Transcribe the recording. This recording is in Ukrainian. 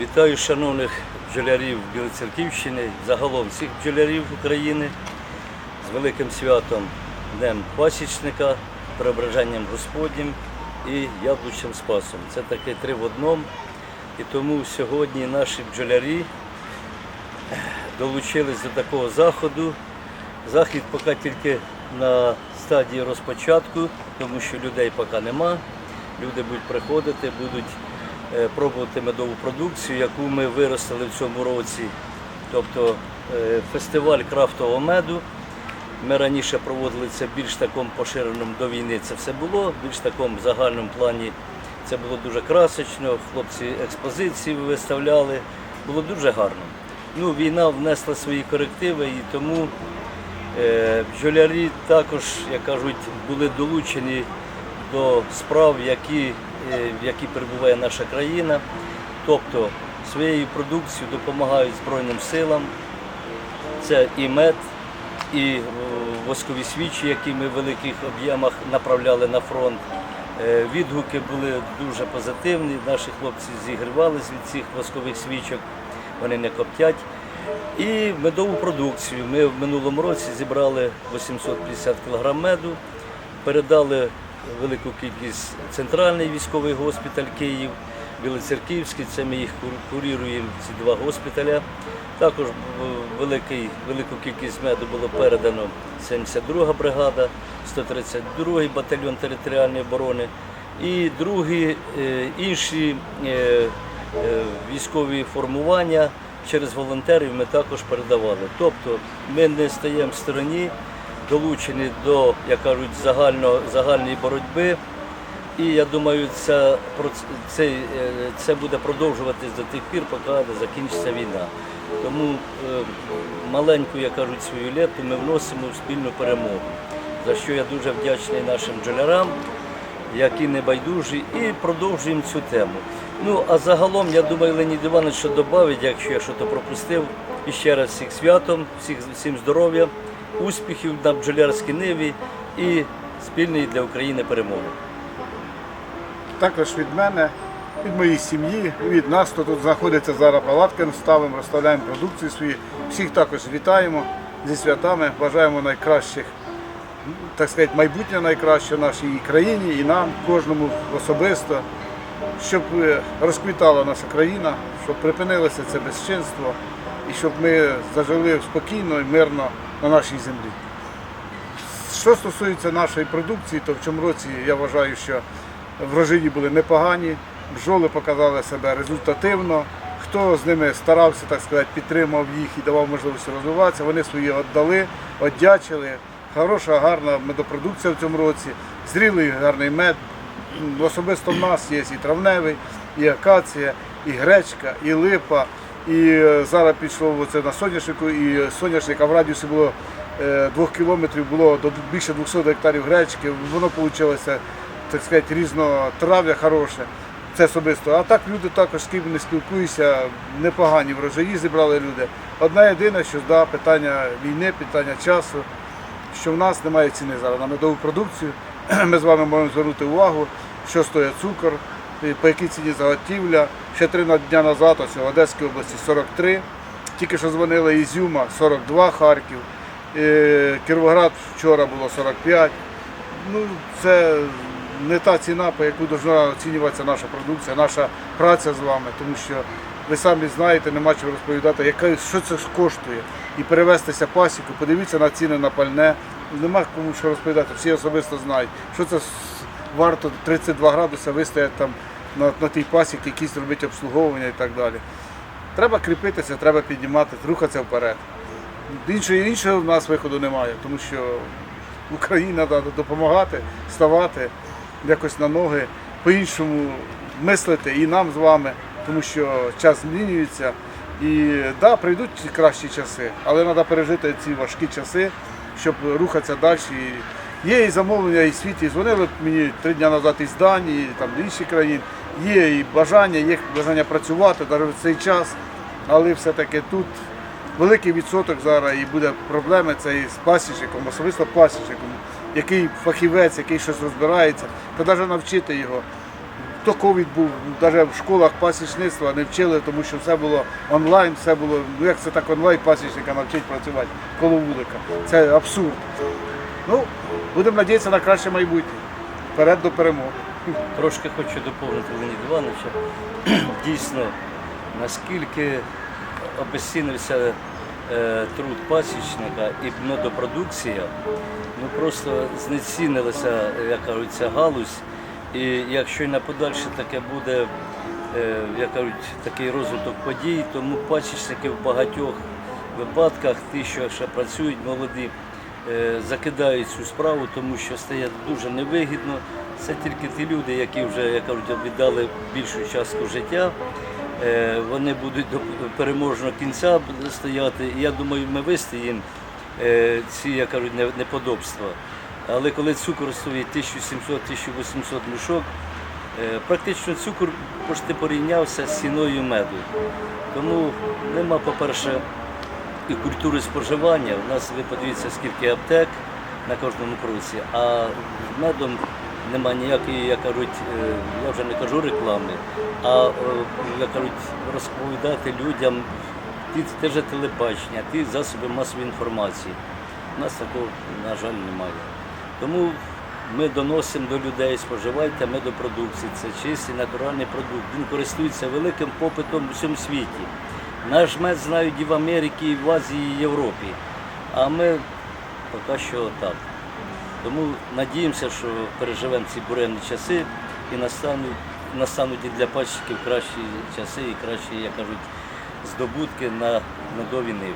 Вітаю шановних бджолярів Білоцерківщини, загалом всіх бджолярів України з великим святом Днем Пасічника, Преображенням Господнім і Яблучним Спасом. Це таке три в одному. І тому сьогодні наші бджолярі долучились до такого заходу. Захід поки тільки на стадії розпочатку, тому що людей поки нема. Люди будуть приходити, будуть пробувати медову продукцію, яку ми виростили в цьому році. Тобто е, фестиваль крафтового меду. Ми раніше проводили це більш такому поширеному до війни. Це все було, більш такому загальному плані це було дуже красочно. Хлопці експозиції виставляли, було дуже гарно. Ну, війна внесла свої корективи і тому е, бджолярі також, як кажуть, були долучені до справ, які, е, в які перебуває наша країна. Тобто своєю продукцією допомагають Збройним силам. Це і мед, і е, воскові свічі, які ми в великих об'ємах направляли на фронт. Е, Відгуки були дуже позитивні. Наші хлопці зігрівались від цих воскових свічок, вони не коптять. І медову продукцію. Ми в минулому році зібрали 850 кг меду, передали велику кількість центральний військовий госпіталь Київ, Білоцерківський, це ми їх кур- куріруємо, ці два госпіталя. Також е, великий, велику кількість меду було передано 72 га бригада, 132-й батальйон територіальної оборони і другі е, інші е, військові формування через волонтерів ми також передавали. Тобто ми не стаємо в стороні, долучені до, як кажуть, загально, загальної боротьби. І я думаю, ця, цей, е, це буде продовжуватись до тих пір, поки не закінчиться війна. Тому е, маленьку, як кажуть, свою лету ми вносимо в спільну перемогу, за що я дуже вдячний нашим бджолярам, які не байдужі, і продовжуємо цю тему. Ну, а загалом, я думаю, Леонід Іванович що додавить, якщо я щось пропустив. І ще раз всіх святом, всіх, всім здоров'я, успіхів на бджолярській ниві і спільної для України перемоги. Також від мене, від моєї сім'ї, від нас, хто тут знаходиться зараз палатки, ставимо, розставляємо продукцію свою. Всіх також вітаємо зі святами, бажаємо найкращих, так сказати, майбутнє найкраще нашій країні і нам, кожному особисто, щоб е, розквітала наша країна, щоб припинилося це безчинство і щоб ми зажили спокійно і мирно на нашій землі. Що стосується нашої продукції, то в цьому році я вважаю, що врожаї були непогані, бджоли показали себе результативно. Хто з ними старався, так сказати, підтримав їх і давав можливість розвиватися, вони свої віддали, одячили. Хороша, гарна медопродукція в цьому році, зрілий гарний мед. Особисто в нас є і травневий, і акація, і гречка, і липа. І е, зараз пішло оце на соняшнику, і соняшник, а в радіусі було е, двох кілометрів було більше 200 гектарів гречки. Воно вийшло, так сказати, різнотрав'я хороше. Це особисто. А так люди також з ким не спілкуюся, непогані врожаї зібрали люди. Одна єдина, що да, питання війни, питання часу, що в нас немає ціни зараз на медову продукцію. Ми з вами можемо звернути увагу, що стоїть цукор, по якій ціні заготівля. Ще три дня назад, ось в Одеській області 43. Тільки що дзвонили Ізюма 42 Харків. Кіровоград вчора було 45. Ну, це не та ціна, по яку повинна оцінюватися наша продукція, наша праця з вами, тому що ви самі знаєте, нема чого розповідати, яка, що це коштує. І перевестися пасіку, подивіться на ціни на пальне. Нема кому що розповідати, всі особисто знають, що це варто 32 градуси вистояти там на, на тій пасіці, якісь робити обслуговування і так далі. Треба кріпитися, треба піднімати, рухатися вперед. Іншого, іншого в нас виходу немає, тому що Україна треба допомагати, ставати якось на ноги, по-іншому мислити і нам з вами, тому що час змінюється. І так, да, прийдуть кращі часи, але треба пережити ці важкі часи, щоб рухатися далі. І Є і замовлення, і в світі. Дзвонили мені три дні назад із Данії, там інші країн. Є і бажання, є бажання працювати навіть в цей час, але все-таки тут великий відсоток зараз і буде проблеми це і з пасічником, особисто пасічником, який фахівець, який щось розбирається, то навіть навчити його то ковід був, навіть в школах пасічництва не вчили, тому що все було онлайн, все було, ну як це так онлайн пасічника навчить працювати коло вулика. Це абсурд. Ну, будемо надіятися на краще майбутнє. Вперед до перемоги. Трошки хочу доповнити Леоніда Івановича. Дійсно, наскільки обезцінився е, труд пасічника і медопродукція, ну просто знецінилася, як кажуть, ця галузь. І якщо й на подальше таке буде, е, як кажуть, такий розвиток подій, тому пасічники в багатьох випадках, ті, що ще працюють, молоді, закидають цю справу, тому що стає дуже невигідно. Це тільки ті люди, які вже як кажуть, віддали більшу частку життя. Е, Вони будуть до переможного кінця стояти. Я думаю, ми вистоїмо е, ці, як кажуть, неподобства. Але коли цукор стоїть 1700-1800 мішок, е, практично цукор порівнявся з ціною меду. Тому нема, по-перше, і культури споживання. У нас ви подивіться, скільки аптек на кожному кроці, а з медом нема ніякої, як кажуть, е, я вже не кажу реклами, а е, як кажуть, розповідати людям ті те же телебачення, ті засоби масової інформації. У нас такого, на жаль, немає. Тому ми доносимо до людей, споживайте медопродукцію. Це чистий натуральний продукт. Він користується великим попитом у всьому світі. Наш мед знають і в Америці, і в Азії, і в Європі. А ми поки що так. Тому надіємося, що переживемо ці буремні часи і настануть, настануть і для пасічників кращі часи і кращі, як кажуть, здобутки на медовій ниві.